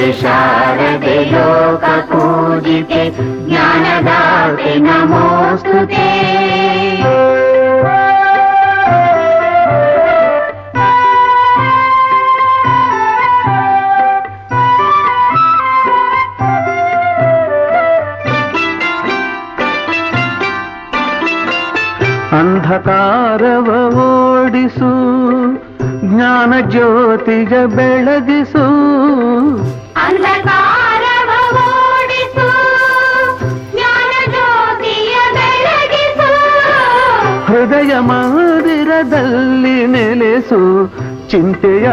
ತಾಯಿ ಶಾರದೆ ಲೋಕ ಪೂಜಿತೆ ಜ್ಞಾನದಾತೆ ನಮೋಸ್ತುತೆ ಅಂಧಕಾರವ ಓಡಿಸು ಜ್ಞಾನ ಜ್ಯೋತಿಗ ಬೆಳಗಿಸು ಅಂಧಕಾರವ ಓಡಿಸು ಜ್ಞಾನ ಜ್ಯೋತಿಯ ಬೆಳಗಿಸು ಹೃದಯ ಮಂದಿರದಲ್ಲಿ ನೆಲೆಸು ಚಿಂತೆಯ